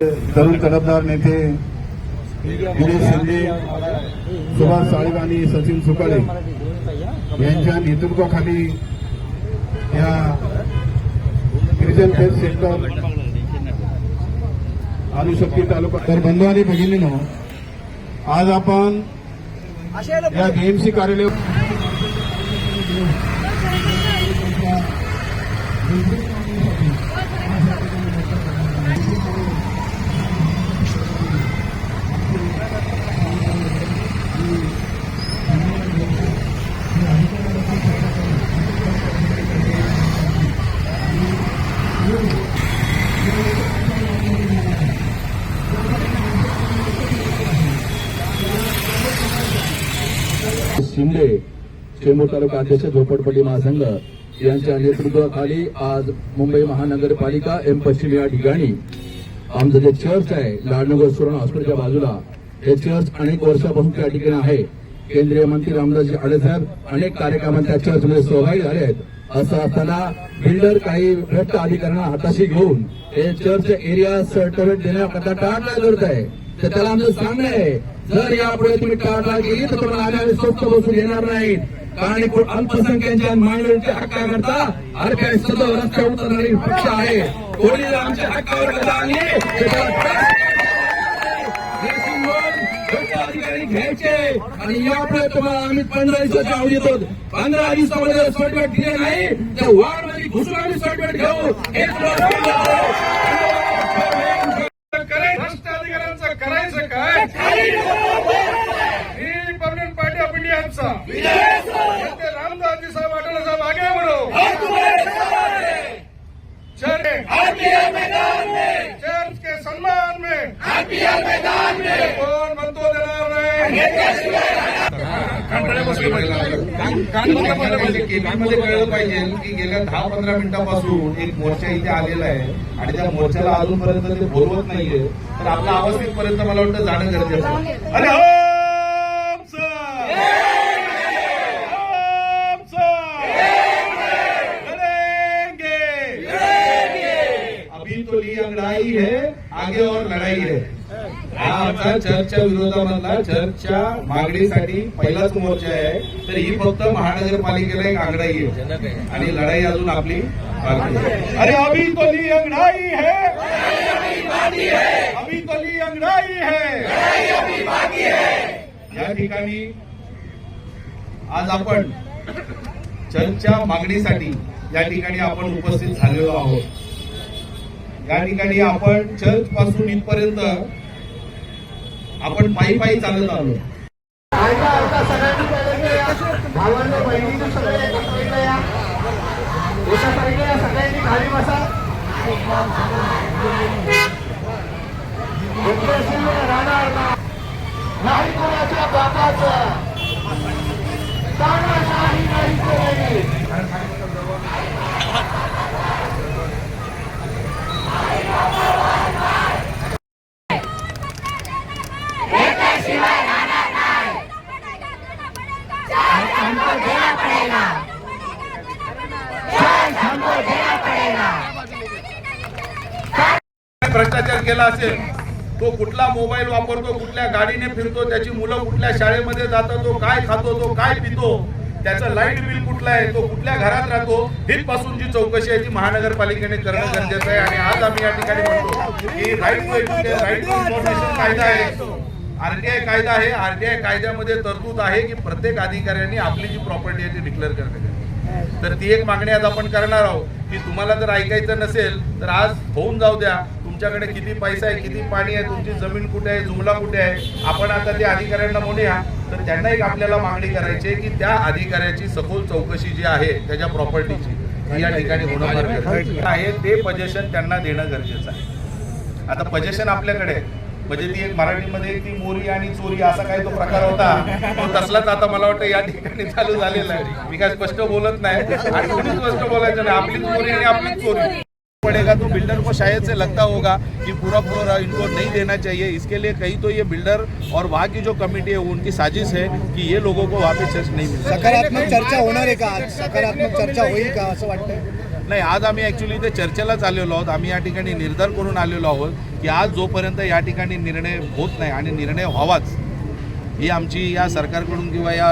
तरुण तडफदार नेते दिनेश शिंदे सुभाष साळीब आणि सचिन सुकाळे यांच्या नेतृत्वाखाली या गिरिजन फेस सेंटर अनुशक्ती तालुका तर बंधू आणि भगिनीनो आज आपण या बीएमसी कार्यालय शिंदे चेंबूर तालुका अध्यक्ष झोपडपट्टी महासंघ यांच्या नेतृत्वाखाली आज मुंबई महानगरपालिका एम पश्चिम या ठिकाणी आमचं जे चर्च आहे लाडनगर सुवर्ण हॉस्पिटलच्या बाजूला हे चर्च अनेक वर्षापासून त्या ठिकाणी आहे. केंद्रीय मंत्री रामदासजी आडेसाहेब अनेक कार्यक्रमात त्या चर्चमध्ये सहभागी झाले आहेत. असं असताना बिल्डर काही भ्रष्ट अधिकाऱ्यांना हाताशी घेऊन हे चर्च एरिया सर्टिफिकेट देण्याकरता टाळाटाळ करत आहे तर त्याला आमचं सांगणं आहे जर यापुढे तुम्ही टाळाटाळ केली तर तुम्हाला आगामी स्वप्न बसून येणार नाही. कारण अल्पसंख्याच्या मांडळीच्या हक्काकरता अरे सदर सदैव रस्त्यावर उतरणारी पक्ष आहे. कोणी आमच्या हक्कावर कथा आणली घ्यायचे. आणि यापुढे तुम्हाला आम्ही पंधरा दिवसाच्या आवड येतो पंधरा दिवसामध्ये जर सर्टिफिकेट दिले नाही तर वाढ म्हणजे मध्ये घुसून आम्ही सर्टिफिकेट घेऊ. हेच काय ही परमनंट पार्टी ऑफ़ इंडियाचा ते रामदासजी साहेब साहेब आगे चर्च चर्च के सम्मान में मैदान में देणार नाही केबीमध्ये कळलं पाहिजे की गेल्या दहा पंधरा मिनिटापासून एक मोर्चा इथे आलेला आहे आणि त्या मोर्चाला अजूनपर्यंत ते बोलवत नाहीये. तर आपला आवाज मला वाटतं जाणं गरजेचं अरे हो, ओम अभी तो लिए अंगड़ाई है आगे और लढाई है। हा आमचा चर्चच्या विरोधामधला चर्चच्या मागणीसाठी पहिलाच मोर्चा आहे. तर ही फक्त महानगरपालिकेला एक आंगडाई आहे. आणि लढाई अजून आपली अरे अभी तो ली अंगड़ाई है. अभी तो ली अंगड़ाई है. या ठिकाणी आज आपण चर्चच्या मागणीसाठी या ठिकाणी आपण उपस्थित झालेलो आहोत. या ठिकाणी आपण चर्च पासून इथपर्यंत आपण पायी पायी चालत आलो. भावांनो बहिणीने सगळे एका साईडला या एका साईडला या सगळ्यांनी खाली बसा. घेतल्याशिवाय राहणार ना. नाही कोणाच्या बापाचं. तानाशाही नाही केलेली भ्रष्टाचार केला असेल तो कुठला मोबाईल वापरतो कुठल्या गाडीने फिरतो त्याची मुलं कुठल्या शाळेमध्ये जातो तो काय खातो तो काय पितो त्याचं लाइट बिल कुठलं आहे तो कुठल्या घरात राहतो हितपासून जी चौकशी आहे ती महानगरपालिकेने करणं गरजेचं आहे. आणि आज आम्ही या ठिकाणी म्हणतो की right to education right to information कायदा आहे. आरटीआय कायदा आहे. आरटीआय कायद्यामध्ये तरतूद आहे की प्रत्येक अधिकाऱ्यांनी आपली जी प्रॉपर्टी आहे ती डिक्लेअर करणे तर ती एक मागणी आज आपण करणार आहोत की तुम्हाला जर ऐकायचं नसेल तर आज होऊन जाऊ द्या. तुमच्याकडे किती पैसा आहे किती पाणी आहे तुमची जमीन कुठे आहे जुमला कुठे आहे आपण आता त्या अधिकाऱ्यांना म्हणूया तर त्यांना एक आपल्याला मागणी करायची आहे की त्या अधिकाऱ्याची सखोल चौकशी जी आहे त्याच्या प्रॉपर्टीची या ठिकाणी होणं गरजेचं आहे. ते पजेशन त्यांना देणं गरजेचं आहे. आता पजेशन आपल्याकडे म्हणजे ती एक मराठीमध्ये ती मोरी आणि चोरी असा काही तो प्रकार होता. तो तसलाच आता मला वाटतं या ठिकाणी चालू झालेला आहे. मी काय स्पष्ट बोलत नाही. आणि कोणी स्पष्ट बोलायचं नाही. आपलीच मोरी आणि आपलीच चोरी. पड़ेगा तो बिल्डर को शायद से लगता होगा कि पूरा पूरा इनको नहीं देना चाहिए। इसके लिए कहीं तो ये बिल्डर और वहाँ की जो कमेटी है उनकी साजिश है कि ये लोगों को वहाँ पे चर्च नहीं मिल सकारात्मक चर्चा होणार आहे का आज? सकारात्मक चर्चा होईल का असं वाटतंय? नाही आज आम्ही ॲक्च्युली इथे चर्चेलाच आलेलो आहोत. आम्ही या ठिकाणी निर्धार करून आलेलो आहोत की आज जोपर्यंत या ठिकाणी निर्णय होत नाही आणि निर्णय व्हावाच ही आमची या सरकारकडून किंवा या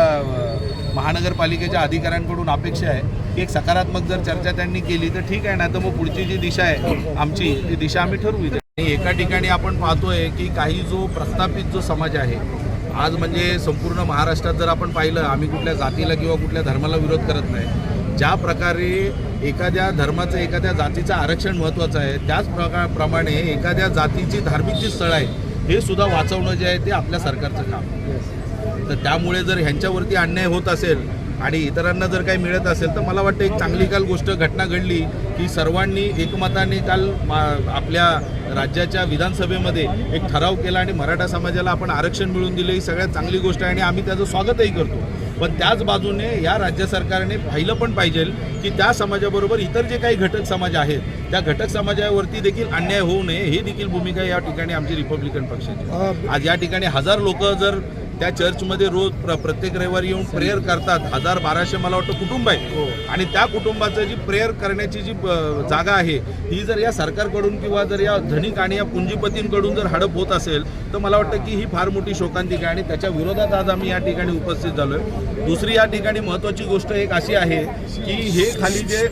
महानगरपालिकेच्या अधिकाऱ्यांकडून अपेक्षा आहे की एक सकारात्मक जर चर्चा त्यांनी केली तर ठीक आहे ना तर मग पुढची जी दिशा आहे आमची ती दिशा आम्ही ठरवू इथे आणि एका ठिकाणी आपण पाहतोय की काही जो प्रस्थापित जो समाज आहे आज म्हणजे संपूर्ण महाराष्ट्रात जर आपण पाहिलं आम्ही कुठल्या जातीला किंवा कुठल्या धर्माला विरोध करत नाही ज्या प्रकारे एखाद्या धर्माचं एखाद्या जातीचं आरक्षण महत्त्वाचं आहे त्याच प्रकार प्रमाणे एखाद्या जातीची धार्मिक जी स्थळं आहेत हे सुद्धा वाचवणं जे आहे ते आपल्या सरकारचं काम आहे. तर त्यामुळे जर ह्यांच्यावरती अन्याय होत असेल आणि इतरांना जर काही मिळत असेल तर मला वाटतं एक चांगली काल गोष्ट घटना घडली की सर्वांनी एकमताने काल मा- आपल्या राज्याच्या विधानसभेमध्ये एक ठराव केला आणि मराठा समाजाला आपण आरक्षण मिळवून दिले. ही सगळ्यात चांगली गोष्ट आहे आणि आम्ही त्याचं स्वागतही करतो. पण त्याच बाजूने या राज्य सरकारने पाहिलं पण पाहिजे की त्या समाजाबरोबर इतर जे काही घटक समाज आहेत त्या घटक समाजावरती देखील अन्याय होऊ नये. ही देखील भूमिका या ठिकाणी आमची रिपब्लिकन पक्षाची. आज या ठिकाणी हजार लोक जर त्या चर्चमध्ये रोज प्र प्रत्येक रविवारी येऊन प्रेयर करतात. हजार बाराशे मला वाटतं कुटुंब आहे. आणि त्या कुटुंबाचं जी प्रेयर करण्याची जी जागा आहे ही जर या सरकारकडून किंवा जर या धनिक आणि या पुंजीपतींकडून जर हडप होत असेल तर मला वाटतं की ही फार मोठी शोकांतिका आहे. आणि त्याच्या विरोधात आज आम्ही या ठिकाणी उपस्थित झालोय. दुसरी या ठिकाणी महत्त्वाची गोष्ट एक अशी आहे की हे खाली जे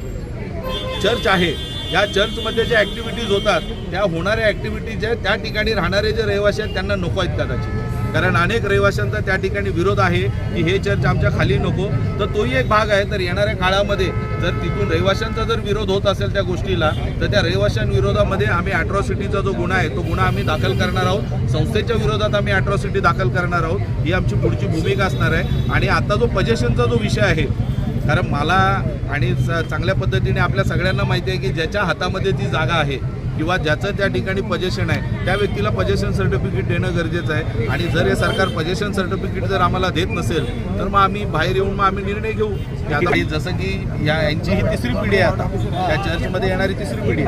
चर्च आहे या चर्चमध्ये ज्या ॲक्टिव्हिटीज होतात त्या होणाऱ्या ॲक्टिव्हिटीज आहेत त्या ठिकाणी राहणारे जे रहिवासी आहेत त्यांना नको आहेत कदाचित. कारण अनेक रहिवाशांचा त्या ठिकाणी विरोध आहे की हे चर्च आमच्या खाली नको. तर तोही एक भाग आहे. तर येणाऱ्या काळामध्ये जर तिथून रहिवाशांचा जर विरोध होत असेल त्या गोष्टीला तर त्या रहिवाशांविरोधामध्ये आम्ही अॅट्रॉसिटीचा जो गुन्हा आहे तो गुन्हा आम्ही दाखल करणार आहोत. संस्थेच्या विरोधात आम्ही अॅट्रॉसिटी दाखल करणार आहोत. ही आमची पुढची भूमिका असणार आहे. आणि आता जो पजेशनचा जो विषय आहे कारण मला आणि चांगल्या पद्धतीने आपल्या सगळ्यांना माहिती आहे की ज्याच्या हातामध्ये ती जागा आहे किंवा ज्याचं त्या ठिकाणी पजेशन आहे त्या व्यक्तीला पजेशन सर्टिफिकेट देणं गरजेचं आहे. आणि जर हे सरकार पजेशन सर्टिफिकेट जर आम्हाला देत नसेल तर मग आम्ही बाहेर येऊन मग आम्ही निर्णय घेऊ. की ही जसं की या यांची ही तिसरी पिढी आहे आता. त्या चर्चमध्ये येणारी तिसरी पिढी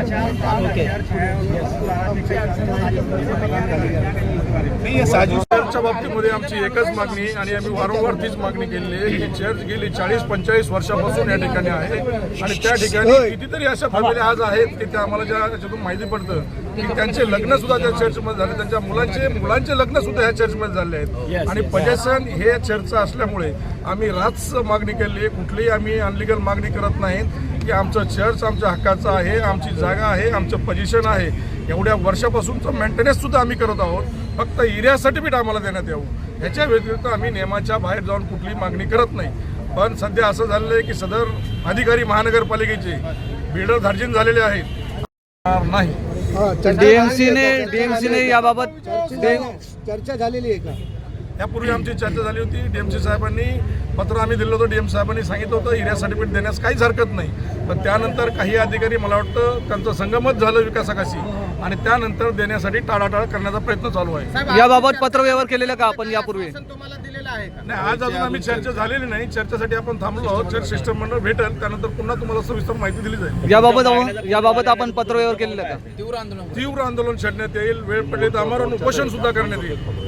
नाही या साजू चर्चच्या बाबतीमध्ये आमची एकच मागणी आणि आम्ही वारंवार तीच मागणी केलेली आहे ही चर्च गेली चाळीस पंचेचाळीस वर्षापासून या ठिकाणी आहे. आणि त्या ठिकाणी कितीतरी अशा फॅमिली आज आहेत की त्या आम्हाला ज्या याच्यातून माहिती पडतं. की त्यांचे लग्न सुद्धा त्या चर्चमध्ये झाले. त्यांच्या मुलांचे मुलांचे लग्न सुद्धा ह्या चर्चमध्ये झाले आहेत. आणि पजेशन हे चर्च असल्यामुळे आम्ही राच मागणी केली आहे. कुठलीही आम्ही अनलिगल मागणी करत नाहीत की आमचं चर्च आमच्या हक्काचं आहे आमची जागा आहे आमचं पोझिशन आहे. एवढ्या वर्षापासूनचं मेंटेनन्स सुद्धा आम्ही करत आहोत. फक्त एरिया सर्टिफिकेट आम्हाला देण्यात यावं. ह्याच्या व्यतिरिक्त आम्ही नियमाच्या बाहेर जाऊन कुठलीही मागणी करत नाही. पण सध्या असं झालेलं आहे की सदर अधिकारी महानगरपालिकेचे बिल्डर धार्जिन झालेले आहेत. नाही. डीएमसीने डीएमसीने याबाबत चर्चा झालेली आहे का? यापूर्वी आमची चर्चा झाली होती. डीएमसी साहेबांनी पत्र आम्ही दिलं होतं. डीएम साहेबांनी सांगितलं होतं एरिया सर्टिफिकेट देण्यास काहीच हरकत नाही. पण त्यानंतर काही अधिकारी मला वाटतं त्यांचं संगमत झालं विकासाकाशी. आणि त्यानंतर देण्यासाठी टाळाटाळ करण्याचा प्रयत्न चालू आहे. याबाबत पत्रव्यवहार केलेला का आपण यापूर्वी? आहे का? नाही आज अजून आम्ही चर्चा झालेली नाही. चर्चेसाठी आपण थांबलो आहोत. चर्च शिष्टमंडळ भेटेल. त्यानंतर पुन्हा तुम्हाला सविस्तर माहिती दिली जाईल. याबाबत याबाबत आपण पत्रव्यवहार केलेला का? तीव्र आंदोलन छेडण्यात येईल. वेळ पडली तर आमरण उपोषण सुद्धा करण्यात येईल.